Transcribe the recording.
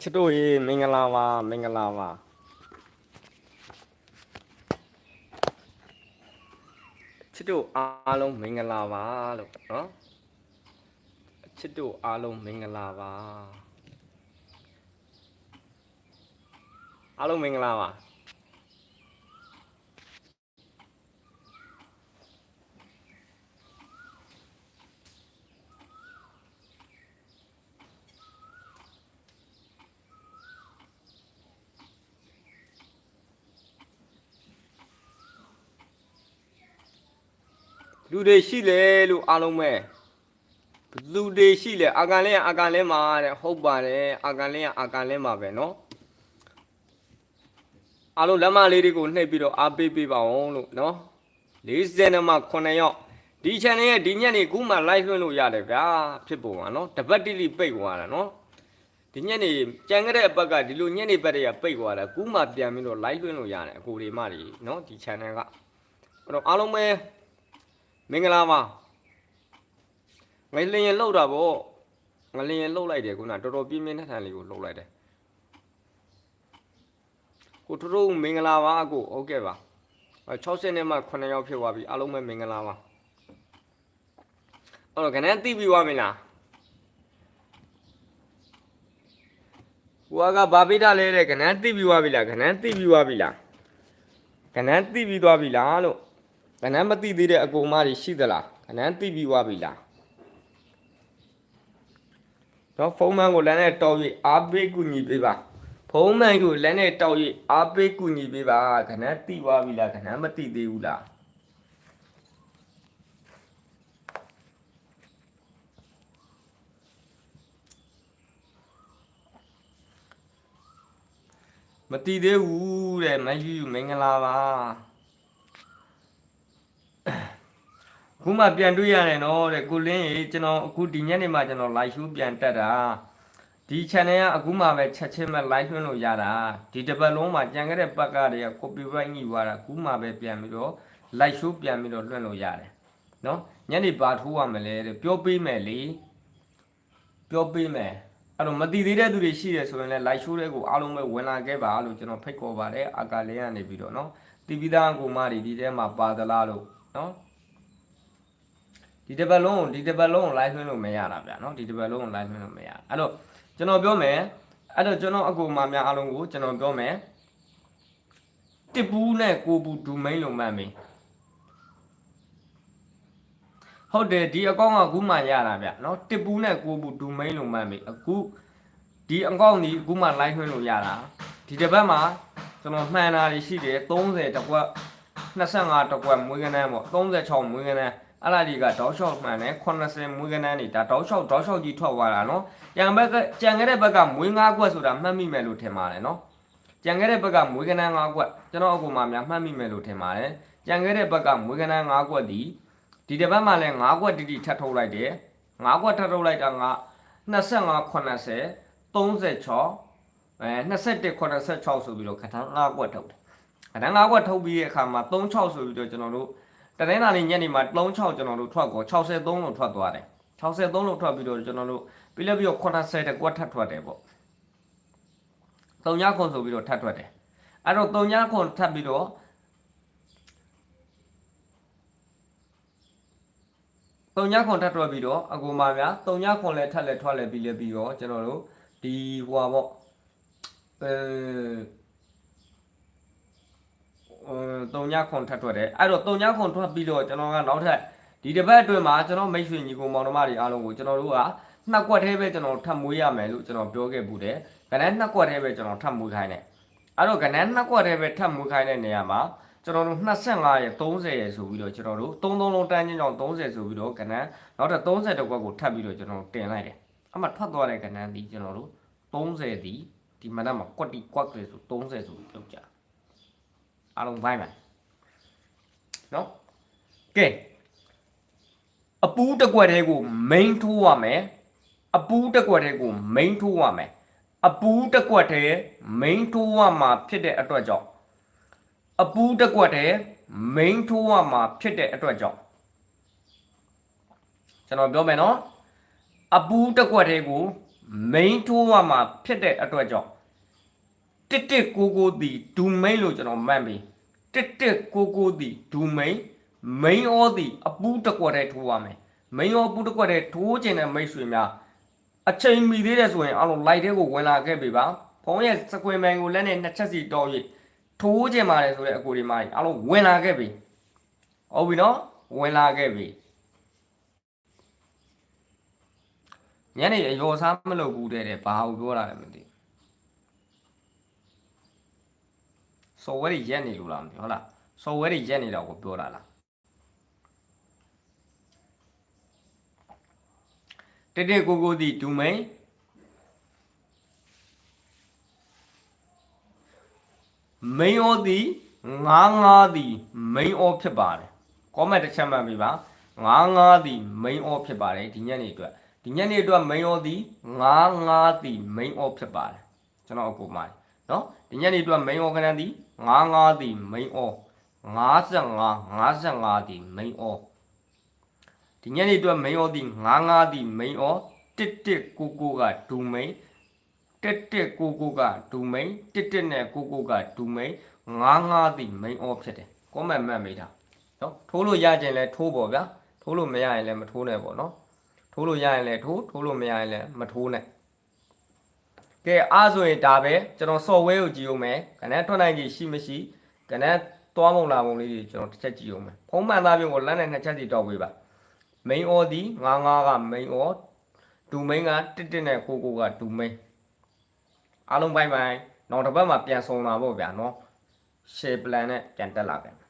ချစ်တို့ရေမင်္ဂလာပါမင်္ဂလာပါချစ်တို့အားလုံးမင်္ဂလာပါလို့နော်ချစ်တို့အားလုံးမင်္ဂလာပါအားလုံးမင်္ဂလာပါ လူတွေရှိလေလို့အားလုံးပဲဘလူတွေရှိလေအာကန်လင်းကအာကန်လင်းမှာတဲ့ဟုတ်ပါတယ်အာကန်လင်းကအာကန်လင်းမှာပဲเนาะအားလုံးလက်မလေးတွေကိုနှိပ်ပြီးတော့အားပေးပေးပါအောင်လို့เนาะ40မှ9ရောက်ဒီ channel ရဲ့ဒီညက်နေခုမှ live လွှင့်လို့ရတယ်ဗျာဖြစ်ပုံကเนาะတပတ်တိလိပိတ်သွားတာเนาะဒီညက်နေကြံခဲ့တဲ့အပတ်ကဒီလိုညက်နေပတ်တွေကပိတ်သွားတာခုမှပြန်ပြီးတော့ live လွှင့်လို့ရတယ်အကိုတွေမတွေเนาะဒီ channel ကအဲ့တော့အားလုံးပဲ မင်္ဂလာပါငလျင်လှုပ်တာဗောငလျင်လှုပ်လိုက်တယ်ခုနတော်တော်ပြင်းပြင်းထန်ထန်လေးကိုလှုပ်လိုက်တယ်ကိုထထိုးမင်္ဂလာပါအကိုဟုတ်ကဲ့ပါ60နဲ့မှ9ရောက်ဖြစ်သွားပြီအားလုံးပဲမင်္ဂလာပါအဲ့တော့ခဏသိပြီးသွားပြီလားကိုကဘာပိတာလဲတဲ့ခဏသိပြီးသွားပြီလားခဏသိပြီးသွားပြီလားခဏသိပြီးသွားပြီလားလို့ ခဏမသိသေးတဲ့အကူမတွေရှိသလားခဏသိပြီးသွားပြီလားတော့ဖုန်းမန်ကိုလမ်းနဲ့တော်၍အားပေးကူညီပေးပါဖုန်းမန်ကိုလမ်းနဲ့တော်၍အားပေးကူညီပေးပါခဏသိသွားပြီလားခဏမသိသေးဘူးလားမတည်သေးဘူးတဲ့မယူမင်္ဂလာပါ ခုမှပြန်တွေ့ရတယ်နော်တဲ့ကိုလင်းရေကျွန်တော်အခုဒီညနေမှကျွန်တော် live show ပြန်တက်တာဒီ channel ကအခုမှပဲချက်ချင်းပဲ live လွှင့်လို့ရတာဒီတစ်ပတ်လုံးမှာကြံခဲ့တဲ့ပတ်ကတွေက copyright ညှိသွားတာအခုမှပဲပြန်ပြီးတော့ live show ပြန်ပြီးတော့လွှင့်လို့ရတယ်နော်ညနေပါထိုးရမလဲတဲ့ပြောပေးမယ်လေပြောပေးမယ်အဲ့တော့မတည်သေးတဲ့သူတွေရှိတယ်ဆိုရင်လည်း live show တွေကိုအားလုံးပဲဝင်လာခဲ့ပါလို့ကျွန်တော်ဖိတ်ခေါ်ပါတယ်အာကာလင်းကနေပြီးတော့နော်တီဗီသားကိုမတွေဒီထဲမှာပါသလားလို့နော် ဒီတစ်ပတ်လုံးကိုဒီတစ်ပတ်လုံးကို live လွှင့်လို့မရတာဗျာနော်ဒီတစ်ပတ်လုံးကို live လွှင့်လို့မရအဲ့တော့ကျွန်တော်ပြောမယ်အဲ့တော့ကျွန်တော်အကူမာများအားလုံးကိုကျွန်တော်ပြောမယ်တစ်ဘူးနဲ့ကိုဘူးဒူမိန်လုံးမှတ်မင်းဟုတ်တယ်ဒီအကောင့်ကအခုမှရတာဗျနော်တစ်ဘူးနဲ့ကိုဘူးဒူမိန်လုံးမှတ်မင်းအခုဒီအကောင့်ဒီအခုမှ live လွှင့်လို့ရတာဒီတစ်ပတ်မှာကျွန်တော်မှန်တာတွေရှိတယ်30တကွက်25တကွက်မွေးကနန်းပေါ့36မွေးကနန်း အဲ့ဒါတွေကတောက်လျှောက်မှန်တယ်80မွေးကနန်းတွေဒါတောက်လျှောက်တောက်လျှောက်ကြီးထွက်သွားတာနော်ကြံဘက်ကကြံခဲ့တဲ့ဘက်ကမွေး၅ခွက်ဆိုတာမှတ်မိမယ်လို့ထင်ပါတယ်နော်ကြံခဲ့တဲ့ဘက်ကမွေးကနန်း၅ခွက်ကျွန်တော်အကူမှများမှတ်မိမယ်လို့ထင်ပါတယ်ကြံခဲ့တဲ့ဘက်ကမွေးကနန်း၅ခွက်ဒီဒီတစ်ပတ်မှလည်း၅ခွက်တိတိထပ်ထုတ်လိုက်တယ်၅ခွက်ထပ်ထုတ်လိုက်တာက25 80 36အဲ21 86ဆိုပြီးတော့ခဏ၅ခွက်ထုတ်တယ်ခဏ၅ခွက်ထုတ်ပြီးတဲ့အခါမှာ36ဆိုပြီးတော့ကျွန်တော်တို့ တနင်္လာနေ့ညနေမှာ36ကျွန်တော်တို့ထွက်ကော63လို့ထွက်သွားတယ်63လို့ထွက်ပြီးတော့ကျွန်တော်တို့ပြီးလည်းပြီးတော့80တကွက်ထပ်ထွက်တယ်ပေါ့3ညခွန်ဆိုပြီးတော့ထပ်ထွက်တယ်အဲ့တော့3ညခွန်ထပ်ပြီးတော့3ညခွန်ထပ်ထွက်ပြီးတော့အကူမများ3ညခွန်လည်းထပ်လည်းထွက်လည်းပြီးလည်းပြီးတော့ကျွန်တော်တို့ဒီဟိုပါပေါ့အဲ တုံညခွန်ထပ်ထွက်တယ်အဲ့တော့တုံညခွန်ထွက်ပြီးတော့ကျွန်တော်ကနောက်ထပ်ဒီတစ်ပတ်အတွင်းမှာကျွန်တော်မိတ်ဆွေညီကိုမောင်နှမတွေအားလုံးကိုကျွန်တော်တို့ကနှစ်ကွက်သေးပဲကျွန်တော်ထပ်မွေးရမယ်လို့ကျွန်တော်ပြောခဲ့ဘူးတယ်ကနန်းနှစ်ကွက်သေးပဲကျွန်တော်ထပ်မွေးခိုင်းတယ်အဲ့တော့ကနန်းနှစ်ကွက်သေးပဲထပ်မွေးခိုင်းတဲ့နေရာမှာကျွန်တော်တို့25ရဲ့30ရဲ့ဆိုပြီးတော့ကျွန်တော်တို့33လုံးတန်းချင်းကြောင့်30ဆိုပြီးတော့ကနန်းနောက်ထပ်30တကွက်ကိုထပ်ပြီးတော့ကျွန်တော်တင်လိုက်တယ်အမှထွက်သွားတဲ့ကနန်းဒီကျွန်တော်တို့30ဒီဒီမနက်မှာကွက်တီကွက်ကလေးဆို30ဆိုပြီးပြောကြ အားလုံးဘိုင်းမယ်နော်ကဲအပူးတစ်ကွက်သေးကို main ထိုးရမယ်အပူးတစ်ကွက်သေးကို main ထိုးရမယ်အပူးတစ်ကွက်သေး main ထိုးရမှာဖြစ်တဲ့အတွက်ကြောင့်အပူးတစ်ကွက်သေး main ထိုးရမှာဖြစ်တဲ့အတွက်ကြောင့်ကျွန်တော်ပြောမယ်နော်အပူးတစ်ကွက်သေးကို main ထိုးရမှာဖြစ်တဲ့အတွက်ကြောင့် 1199ဒီ domain လို့ကျွန်တော်မှတ်ပြီ1199ဒီ domain main ဩဒီအပူးတစ်ကွက်တည်းထိုးရမယ် main ဩအပူးတစ်ကွက်တည်းထိုးခြင်းတဲ့မိတ်ဆွေများအချိန်မီသေးတယ်ဆိုရင်အားလုံး light တဲ့ကိုဝင်လာခဲ့ပြီပါဖုန်းရဲ့ screen man ကိုလက်နဲ့နှစ်ချက်စီတော့ရထိုးခြင်းပါတယ်ဆိုတဲ့အကိုဒီမကြီးအားလုံးဝင်လာခဲ့ပြီဟုတ်ပြီနော်ဝင်လာခဲ့ပြီညနေအယောစားမလုပ်ဘူးတဲ့တဲ့ဘာကိုပြောတာလဲမသိ software တွေရက်နေလို့လားမသိဘူးဟုတ်လား software တွေရက်နေတာကိုပြောတာလားတတကိုကိုသည်ဒူမိန်မိန်ဩသည်ငါးငါးသည်မိန်ဩဖြစ်ပါတယ်ကောမန့်တစ်ချက်မှတ်မိပါငါးငါးသည်မိန်ဩဖြစ်ပါတယ်ဒီညနေအတွက်ဒီညနေအတွက်မိန်ဩသည်ငါးငါးသည်မိန်ဩဖြစ်ပါတယ်ကျွန်တော်အကူမှာနော်ဒီညနေအတွက်မိန်ဩခဏသည် 55သည်မိန်အော55 55သည်မိန်အောဒီညနေအတွက်မိန်အောသည်55သည်မိန်အော1199ကဒူမိန်1199ကဒူမိန်11နဲ့99ကဒူမိန်55သည်မိန်အောဖြစ်တယ်ကွန်မန့်မှတ်မိတာနော်ထိုးလို့ရကြင်လဲထိုးပေါ့ဗျာထိုးလို့မရရင်လည်းမထိုးနဲ့ပေါ့နော်ထိုးလို့ရရင်လည်းထိုးထိုးလို့မရရင်လည်းမထိုးနဲ့ ကဲအားဆိုရင်ဒါပဲကျွန်တော် software ကိုကြည့်အောင်မယ်ကနန်းထွက်နိုင်ကြီးရှိမရှိကနန်းသွားမုံလာမုံလေးတွေကျွန်တော်တစ်ချက်ကြည့်အောင်မယ်ဖုံးမှန်သားပြုံကိုလမ်းနဲ့နှစ်ချက်စီတောက်ပေးပါ main or ဒီ99က main or ဒူ main က11နဲ့99ကဒူ main အားလုံးဘိုင်ဘိုင်နောက်တစ်ပတ်မှာပြန်ဆုံလာပေါ့ဗျာနော် share plan နဲ့ပြန်တက်လာခဲ့